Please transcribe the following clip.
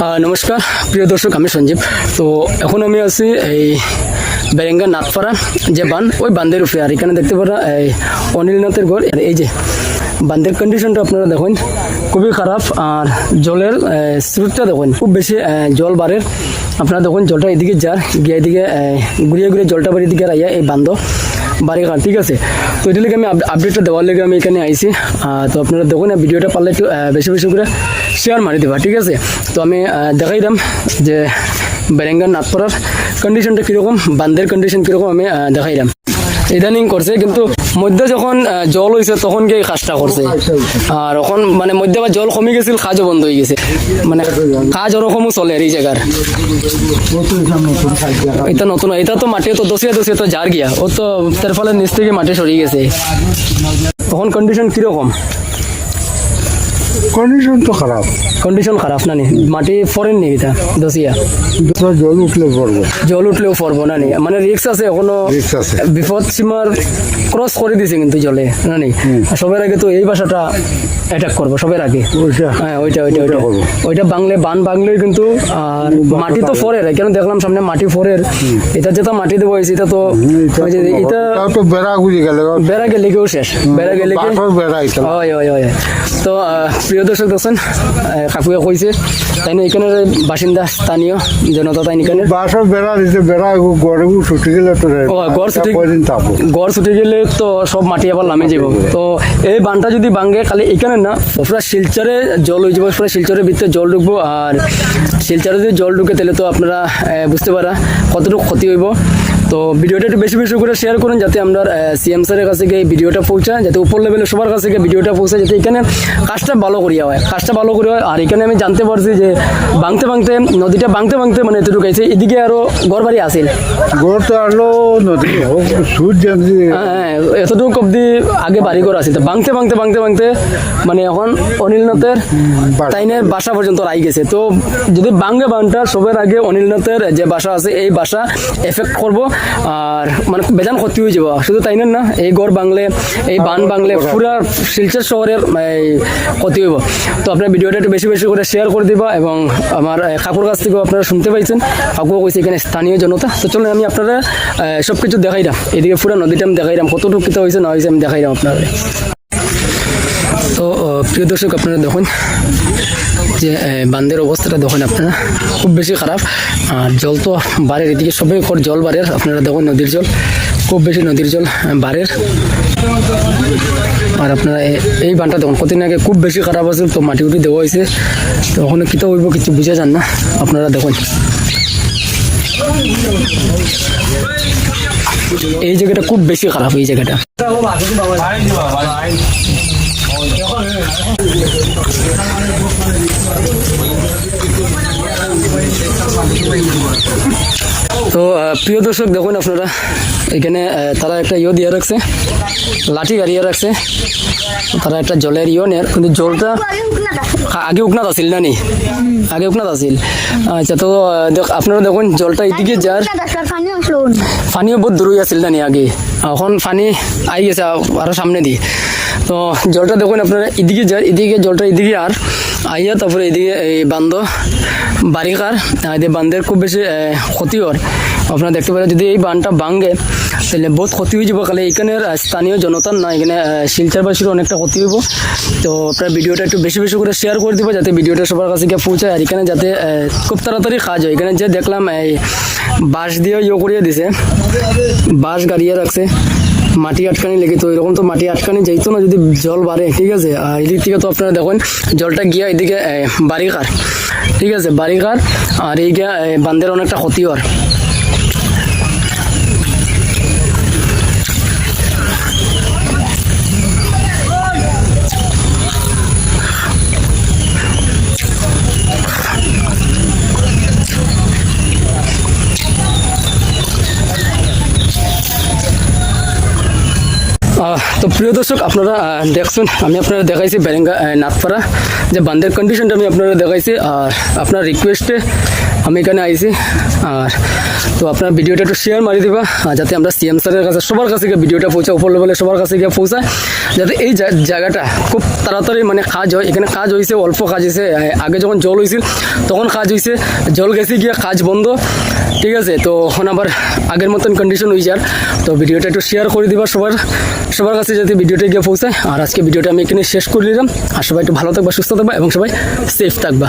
নমস্কার, প্রিয় দর্শক, আমি সঞ্জীব। তো এখন আমি আছি এই বেরেঙ্গা নাথপাড়া যে বান ওই বান্ধের উপরে। আর এখানে দেখতে পারা, এই অনিলনাথের ঘর। এই যে বান্ধের কন্ডিশনটা আপনারা দেখুন, খুবই খারাপ। আর জলের স্রোতটা দেখুন, খুব বেশি জল বাড়ের আপনারা দেখুন, জলটা এদিকে যার, গিয়ে এদিকে ঘুরিয়ে ঘুরিয়ে জলটা বাড়ি দিকে আইয়া এই বান্ধ বাড়ি খান ঠিক আছে? তো এটা লেগে আমি আপ- আপডেটটা দেওয়ার লেগে আমি এখানে আইছি। তো আপনারা দেখুন ভিডিওটা পারলে একটু বেশি বেশি করে শেয়ার মারি দেবা ঠিক আছে? তো আমি দেখাই দাম যে বেরেঙ্গার নাথপাড়ার কন্ডিশনটা কীরকম বান্ধের কন্ডিশন কীরকম আমি আহ, দেখাইলাম ইদানিং করছে কিন্তু মধ্যে যখন জল হয়েছে তখন গিয়ে কাজটা করছে আর এখন মানে মধ্যে আবার জল কমে গেছিল কাজও বন্ধ হয়ে গেছে। মানে কাজ ওরকমও চলে আর এই জায়গার এটা নতুন এটা তো মাটি তো দশিয়া দশিয়া তো জার গিয়া। ও তো তার ফলে নিচ থেকে মাটি সরিয়ে গেছে। তখন কন্ডিশন কীরকম কন্ডিশন তো খারাপ। কন্ডিশন খারাপ না নি মাটি ফরেন নি এটা? দশিয়া তো জল উঠলে পড়ব। জল উঠলেও পড়ব না নি মানে রিক্স আছে এখনও Risk আছে। বিপদ সীমার ক্রস করে দিছে কিন্তু জলে না নি সবার আগে তো এই ভাষাটা অ্যাটাক করব সবার আগে। হ্যাঁ ওইটা ওইটা ওইটা। ওইটা। বাংলে বান বাংলেই কিন্তু আর মাটি তো ফরের কেন দেখলাম সামনে মাটি ফরের? এটা যেটা মাটি দেবো এটা তো এটা তো বেড়া গুজি গেলে। বেড়া গেলে কেউ শেষ বেড়া গেলে হয় হয় হয় তো প্রিয় দর্শক দেখছেন কাকুয়ে কইছে। তাই না এখানের বাসিন্দা স্থানীয় জনতা তাই এখানে বাঁশের বেড়া দিতে বেড়া গড়ে ছুটি গেলে তো ও গড় ছুটি গড় ছুটি গেলে তো সব মাটি আবার নামে যাব তো এই বানটা যদি ভাঙে খালি এখানে না পুরো শিলচরে জল হয়ে যাবে পুরো শিলচরের ভিতরে জল ঢুকবো আর শিলচরে যদি জল ঢুকে তাহলে তো আপনারা বুঝতে পারা কতটুকু ক্ষতি হইব। তো ভিডিওটা একটু বেশি বেশি করে শেয়ার করুন যাতে আমরা সিএম স্যারের কাছে গিয়ে ভিডিওটা পৌঁছায় যাতে উপর লেভেলে সবার কাছে গিয়ে ভিডিওটা পৌঁছায় যাতে এখানে কাজটা ভালো করিয়া হয় কাজটা ভালো করে হয়। আর এখানে আমি জানতে পারছি যে ভাঙতে ভাঙতে নদীটা ভাঙতে ভাঙতে মানে এতটুকু আছে এদিকে আরও ঘর বাড়ি আসিল গড় তো নদী জানি হ্যাঁ এতটুকু অব্দি আগে বাড়িঘর আছে। তো ভাঙতে ভাঙতে ভাঙতে ভাঙতে মানে এখন অনিলনাথের তাইনের বাসা। পর্যন্ত রাই গেছে। তো যদি বাঙ্গে বানটা সবের আগে অনিলনাথের যে বাসা আছে এই বাসা এফেক্ট করব। আর মানে বেজান ক্ষতি হয়ে যাব। শুধু তাইনের না, এই গড় বাংলে, এই বান বাংলে পুরা শিলচর শহরের ক্ষতি হইব। তো আপনার ভিডিওটা একটু বেশি বেশি করে শেয়ার করে দিবা এবং আমার কাকুর কাছ থেকেও আপনারা শুনতে পাইছেন। কাকুও কইছে এখানে স্থানীয় জনতা। তো চলুন আমি আপনারা সব কিছু দেখাইলাম এদিকে পুরো নদীটা আমি দেখাইলাম কতটুকু কিতা হয়েছে না হয়েছে আমি দেখাইলাম আপনারা তো প্রিয় দর্শক, আপনারা দেখুন। যে বান্ধের অবস্থাটা দেখুন আপনারা, খুব বেশি খারাপ। আর জল তো বাড়ের এদিকে সবাই কর জল বাড়ের, আপনারা দেখুন নদীর জল, খুব বেশি নদীর জল বাড়ের। আর আপনারা এই বানটা দেখুন কতদিন আগে খুব বেশি খারাপ আছে তো মাটি উঠি দেওয়া হয়েছে। তো ওখানে কিতা হইব কিছু বুঝে যান না, আপনারা দেখুন। এই জায়গাটা খুব বেশি খারাপ, এই জায়গাটা। তো প্রিয় দর্শক, দেখুন আপনারা, এখানে তারা একটা ইয়ে দিয়ে রাখছে, লাঠি গাড়িয়ে রাখছে। তারা একটা জলের ইয়ে নেয়, কিন্তু জলটা আগে উকনাত আছিল না নি আগে উকনাত আছিল। আচ্ছা তো দেখ- আপনারা দেখুন, জলটা এদিকে যার, পানিও বহুত দূরই আছিল না নি আগে। এখন পানি আই গেছে আরও সামনে দিয়ে তো জলটা দেখুন আপনারা, এদিকে যায় এদিকে জলটা এদিকে আর, আইয়া তারপরে এদিকে এই বান্ধ, বারিকার এদিকে বান্ধের খুব বেশি ক্ষতি হয় আপনারা দেখতে পারেন, যদি এই বানটা ভাঙে, তাহলে বহুত ক্ষতি হয়ে যাব। খালি এখানের স্থানীয় জনতার না, এখানে শিলচরবাসীর অনেকটা ক্ষতি হইব। তো আপনার ভিডিওটা একটু বেশি বেশি করে শেয়ার করে দিব, যাতে ভিডিওটা সবার কাছে গিয়ে পৌঁছায়। আর এখানে যাতে খুব তাড়াতাড়ি কাজ হয়। এখানে যে দেখলাম, এই বাঁশ দিয়ে ইয়ে করিয়ে দিছে। বাঁশ গাড়িয়ে রাখছে। মাটি আটকানি লেগে, তো এরকম তো মাটি আটকানি যেত না যদি জল বাড়ে ঠিক আছে? আর এদিক থেকে তো আপনারা দেখেন, জলটা গিয়া এদিকে বারিকার ঠিক আছে? বারিকার আর এই গিয়া বান্ধের অনেকটা ক্ষতি হওয়ার তো প্রিয় দর্শক, আপনারা দেখছেন, আমি আপনারা দেখাইছি বেরেঙ্গা নাথপাড়া যে বান্ধের কন্ডিশনটা আমি আপনারা দেখাইছি, আর আপনার রিকোয়েস্টে আমি এখানে আইছি, আর তো আপনার ভিডিওটা একটু শেয়ার মারি দিবা যাতে আমরা সিএম স্যারের কাছে, সবার কাছে গিয়ে ভিডিওটা পৌঁছায়, উপর লেভেলে সবার কাছে গিয়ে পৌঁছায়, যাতে এই জায়গাটা খুব তাড়াতাড়ি মানে কাজ হয়। এখানে কাজ হয়েছে অল্প কাজ হয়েছে আগে যখন জল হয়েছিল তখন কাজ হয়েছে জল গেছে গিয়ে কাজ বন্ধ। ঠিক আছে, তো এখন আবার আগের মতন কন্ডিশন হয়েছে আর তো ভিডিওটা একটু শেয়ার করে দিবা সবার সবার কাছে যাতে ভিডিওটা গিয়ে পৌঁছায়। আর আজকে ভিডিওটা আমি এখানে শেষ করে দিলাম। আর সবাই একটু ভালো থাকবা, সুস্থ থাকবা এবং সবাই সেফ থাকবা।